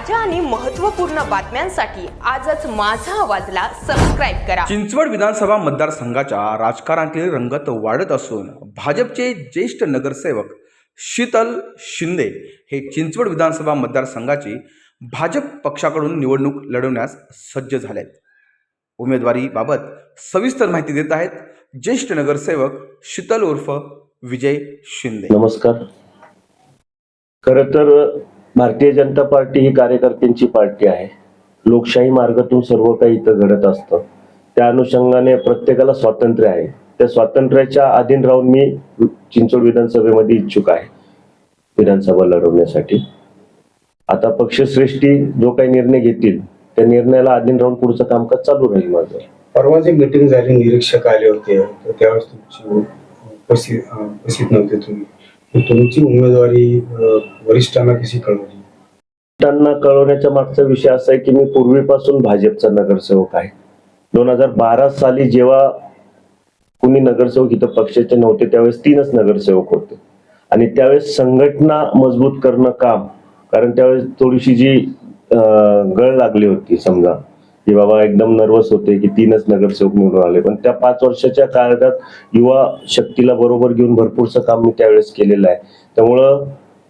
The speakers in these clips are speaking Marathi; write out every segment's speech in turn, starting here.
ताज्या आणि महत्त्वपूर्ण बातम्यांसाठी आजच माझा आवाजला सबस्क्राईब करा. चिंचवड विधानसभा मतदारसंघाच्या राजकारणातील रंगत वाढत असून भाजपचे ज्येष्ठ नगरसेवक शीतल शिंदे हे चिंचवड विधानसभा मतदारसंघाची भाजप पक्षाकडून निवडणूक लढवण्यास सज्ज झालेत. उमेदवारीबाबत सविस्तर माहिती देत आहेत ज्येष्ठ नगरसेवक शीतल उर्फ विजय शिंदे. नमस्कार. खर तर भारतीय जनता पार्टी ही कार्यकर्त्यांची पार्टी आहे. लोकशाही मार्गातून सर्व काही इथं घडत असतं. त्या अनुषंगाने प्रत्येकाला स्वातंत्र्य आहे. त्या स्वातंत्र्याच्या अधीन राहून मी चिंचोड विधानसभेमध्ये इच्छुक आहे. विधानसभा लढवण्यासाठी. आता पक्षश्रेष्ठी जो काही निर्णय घेतील त्या निर्णयाला अधीन राहून पुढचं कामकाज चालू राहील माझं. परवा जी मीटिंग झाली निरीक्षक आले होते तर त्यावेळेस तुमची उपस्थित नव्हते तुम्ही. तुमची उमेदवारी वरिष्ठांना कशी कळवली? त्यांना कळवण्याच्या मागचा विषय असा आहे की मी पूर्वीपासून भाजपचा नगरसेवक आहे. दोन हजार बारा साली जेव्हा कुणी नगरसेवक इथं पक्षाचे नव्हते त्यावेळेस तीनच नगरसेवक होते. आणि त्यावेळेस संघटना मजबूत करणं काम कारण त्यावेळेस थोडीशी जी गळ लागली होती समजा की बाबा एकदम नर्वस होते की तीनच नगरसेवक निवडून आले. पण त्या पाच वर्षाच्या काळात युवा शक्तीला बरोबर घेऊन भरपूरचं काम मी त्यावेळेस केलेलं आहे. त्यामुळं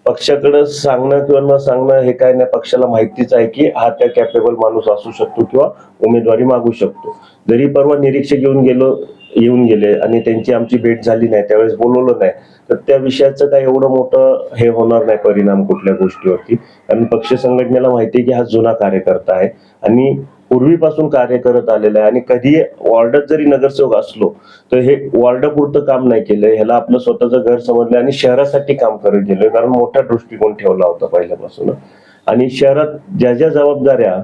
पक्षाकडे सांगणं किंवा न सांगणं हे काय नाही पक्षाला माहितीच आहे की हा त्या कॅपेबल माणूस असू शकतो किंवा उमेदवारी मागू शकतो. जरी परवा निरीक्षक येऊन गेलो येऊन गेले आणि त्यांची आमची भेट झाली नाही त्यावेळेस बोलवलं नाही तर त्या विषयाचं काय एवढं मोठं हे होणार नाही परिणाम कुठल्या गोष्टीवरती. कारण पक्ष संघटनेला माहिती आहे की हा जुना कार्यकर्ता आहे. आणि पूर्वीपासून कार्य करत आलेलं आहे आणि कधी वॉर्डात जरी नगरसेवक असलो तर हे वॉर्डापुरतं काम नाही केलंय ह्याला आपलं स्वतःचं घर समजलं आणि शहरासाठी काम करत गेलोय कारण मोठा दृष्टिकोन ठेवला होता पहिल्यापासून. आणि शहरात ज्या ज्या जबाबदाऱ्या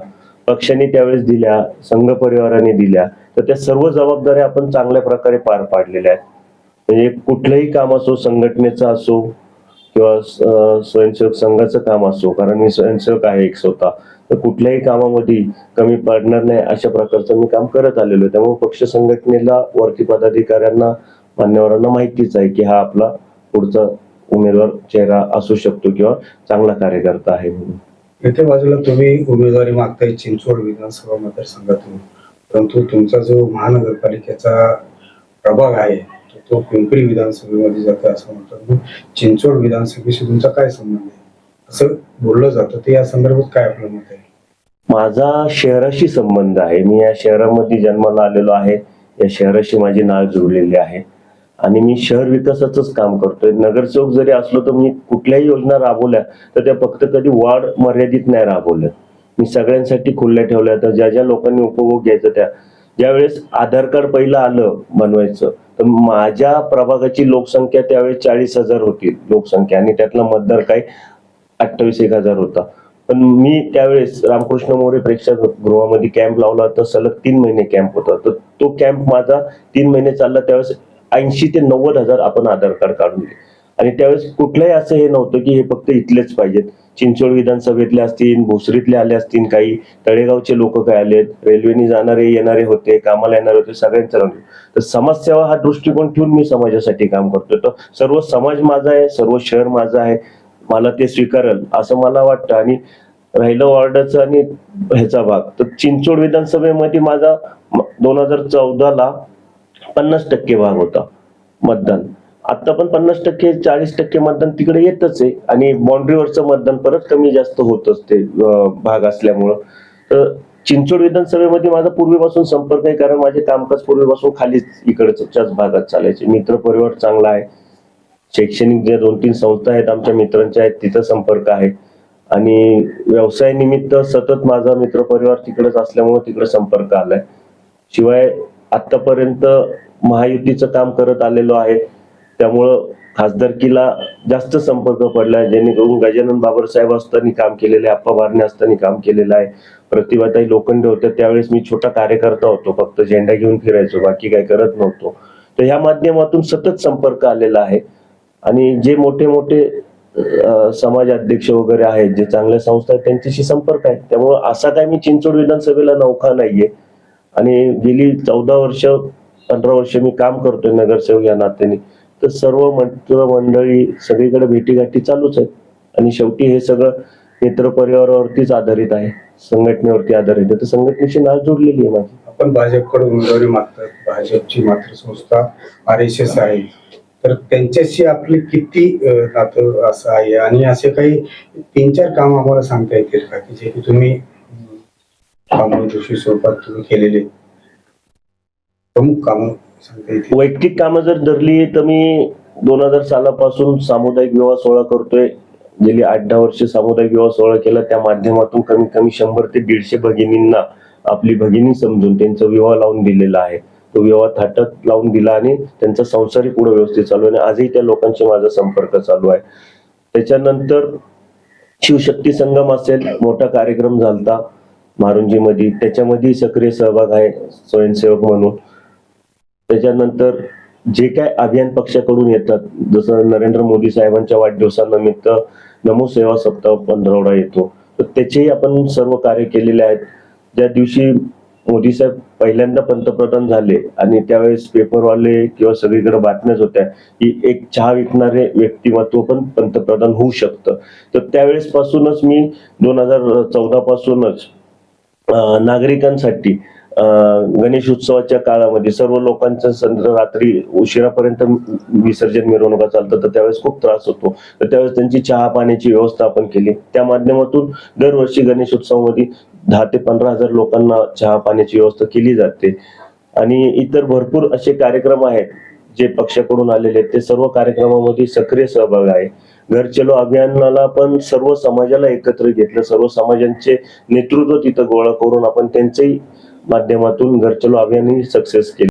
पक्षाने त्यावेळेस दिल्या संघ परिवाराने दिल्या तर त्या सर्व जबाबदाऱ्या आपण चांगल्या प्रकारे पार पाडलेल्या आहेत. म्हणजे कुठलंही काम असो संघटनेचं असो किंवा स्वयंसेवक संघाचं काम असो कारण मी स्वयंसेवक आहे एक स्वतः. तर कुठल्याही कामामध्ये कमी पडणार नाही अशा प्रकारचं मी काम करत आलेलो आहे. त्यामुळे पक्ष संघटनेला वरती पदाधिकाऱ्यांना मान्यवरांना माहितीच आहे की हा आपला पुढचा उमेदवार चेहरा असू शकतो किंवा चांगला कार्यकर्ता आहे म्हणून. येथे बाजूला तुम्ही उमेदवारी मागताय चिंचवड विधानसभा मतदारसंघातून. परंतु तुमचा जो महानगरपालिकेचा प्रभाग आहे तो- पिंपरी विधानसभेमध्ये जातो असं म्हणतात. चिंचवड विधानसभेशी तुमचा काय संबंध आहे? असं बोललं जातं. ते या संदर्भात काय आपलं मत आहे? माझा शहराशी संबंध आहे. मी या शहरामध्ये जन्माला आलेलो आहे. या शहराशी माझी नाळ जुळलेली आहे. आणि मी शहर विकासाचंच काम करतोय. नगरसेवक जरी असलो तर मी कुठल्याही योजना राबवल्या तर त्या फक्त कधी वाढ मर्यादित नाही राबवल्या. मी सगळ्यांसाठी खुल्ल्या ठेवल्या. तर ज्या ज्या लोकांनी उपभोग घ्यायचा त्या ज्यावेळेस आधार कार्ड पहिलं आलं बनवायचं तर माझ्या प्रभागाची लोकसंख्या त्यावेळेस चाळीस हजार होती लोकसंख्या. आणि त्यातला मतदार काही अठ्ठावीस एक हजार होता. पण मी त्यावेळेस रामकृष्ण मोरे प्रेक्षागृहामध्ये कॅम्प लावला होता. सलग तीन महिने कॅम्प होता. तर तो कॅम्प माझा तीन महिने चालला. त्यावेळेस ऐंशी ते नव्वद हजार आपण आधार कार्ड काढून दिले. आणि त्यावेळेस कुठलंही असं हे नव्हतं की हे फक्त इथलेच पाहिजेत. चिंचवड विधानसभेतले असतील भोसरीतले आले असतील काही तळेगावचे लोक काय आलेत रेल्वेने जाणारे येणारे होते कामाला येणारे होते सगळ्यांचं राहून तर समाजसेवा हा दृष्टिकोन ठेवून मी समाजासाठी काम करतो तर सर्व समाज माझा आहे सर्व शहर माझं आहे. मला ते स्वीकारेल असं मला वाटतं. आणि राहिलं वॉर्डाचं आणि ह्याचा भाग. तर चिंचोड विधानसभेमध्ये माझा दोन हजार चौदाला पन्नास टक्के भाग होता मतदान. आता पण पन्नास टक्के चाळीस टक्के मतदान तिकडे येतच आहे. आणि बाउंड्रीवरचं मतदान परत कमी जास्त होतच ते भाग असल्यामुळं. तर चिंचोड विधानसभेमध्ये माझा पूर्वीपासून संपर्क आहे कारण माझे कामकाज पूर्वीपासून खालीच इकडच्याच भागात चालायचे. मित्र परिवार चांगला आहे. शैक्षणिक ज्या दोन तीन संस्था आहेत आमच्या मित्रांच्या आहेत तिथं संपर्क आहे. आणि व्यवसाय निमित्त सतत माझा मित्र परिवार तिकडेच असल्यामुळे तिकडे संपर्क आलाय. शिवाय आतापर्यंत महायुतीचं काम करत आलेलो आहे. त्यामुळं खासदारकीला जास्त संपर्क पडलाय. जेणेकरून गजानन बाबरसाहेब असताना काम केलेलं आहे अप्पा बारणे असताना काम केलेलं आहे. प्रतिभाताई लोखंडे होत्या त्यावेळेस मी छोटा कार्यकर्ता होतो. फक्त झेंडा घेऊन फिरायचो बाकी काही करत नव्हतो. तर ह्या माध्यमातून सतत संपर्क आलेला आहे. आणि जे मोठे मोठे समाज अध्यक्ष वगैरे आहेत जे चांगल्या संस्था आहेत त्यांच्याशी संपर्क आहे. त्यामुळं असा काय मी चिंचवड विधानसभेला नौखा नाहीये. आणि गेली चौदा वर्ष पंधरा वर्ष मी काम करतोय नगरसेवक या नात्याने. तर सर्व मंत्र मंडळी सगळीकडे भेटीगाठी चालूच आहेत. आणि शेवटी हे सगळं मित्र परिवारावरतीच आधारित आहे. संघटनेवरती आधारित आहे. तर संघटनेशी नाच जोडलेली आहे माझी. आपण भाजपकडे उमेदवारी मागतात. भाजपची मात्र संस्था आर एस एस आहे. तर त्यांच्याशी आपले किती नातं असं आहे? आणि असे काही तीन चार काम आम्हाला सांगता येतील का? की जे की तुम्ही जोशी स्वरूपात तुम्ही केलेले प्रमुख काम सांगता येतील. वैयक्तिक कामं जर धरली तर मी दोन हजार सालापासून सामुदायिक विवाह सोहळा करतोय. गेली आठ दहा वर्ष सामुदायिक विवाह सोहळा केला. त्या माध्यमातून कमीत कमी शंभर ते दीडशे भगिनींना आपली भगिनी समजून त्यांचा विवाह लावून दिलेला आहे. तो विवाह थाटत लावून दिला आणि त्यांचा संसारिक पुढे व्यवस्थित चालू आहे आणि आजही त्या लोकांशी माझा संपर्क चालू आहे. त्याच्यानंतर शिवशक्ती संगम असेल मोठा कार्यक्रम झालता मारुंजीमध्ये. त्याच्यामध्ये सक्रिय सहभाग आहे स्वयंसेवक म्हणून. त्याच्यानंतर जे काय अभियान पक्षाकडून येतात जसं नरेंद्र मोदी साहेबांच्या वाढदिवसानिमित्त नमो सेवा सप्ताह पंधरवडा येतो. तर त्याचेही आपण सर्व कार्य केलेले आहेत. ज्या दिवशी मोदी साहेब पहिल्यांदा पंतप्रधान झाले आणि त्यावेळेस पेपरवाले किंवा सगळीकडे बातम्याच होत्या की एक चहा विकणारे व्यक्तिमत्व पण पंतप्रधान होऊ शकतं. तर त्यावेळेस पासूनच मी दोन हजार चौदा पासूनच नागरिकांसाठी गणेश उत्सवाच्या काळामध्ये सर्व लोकांचं संध्या रात्री उशिरापर्यंत विसर्जन मिरवणुका चालतात तर त्यावेळेस खूप त्रास होतो. तर त्यावेळेस त्यांची चहा पाण्याची व्यवस्था आपण केली. त्या माध्यमातून दरवर्षी गणेश उत्सवामध्ये दहा ते पंधरा हजार लोकांना चहा पाण्याची व्यवस्था केली जाते. आणि इतर भरपूर असे कार्यक्रम आहेत जे पक्षाकडून आलेले आहेत. ते सर्व कार्यक्रमामध्ये सक्रिय सहभाग आहे. घर चलो अभियानाला पण सर्व समाजाला एकत्र घेतलं. सर्व समाजांचे नेतृत्व तिथं गोळा करून आपण त्यांच्याही माध्यमातून घर चलो अभियानही सक्सेस केले.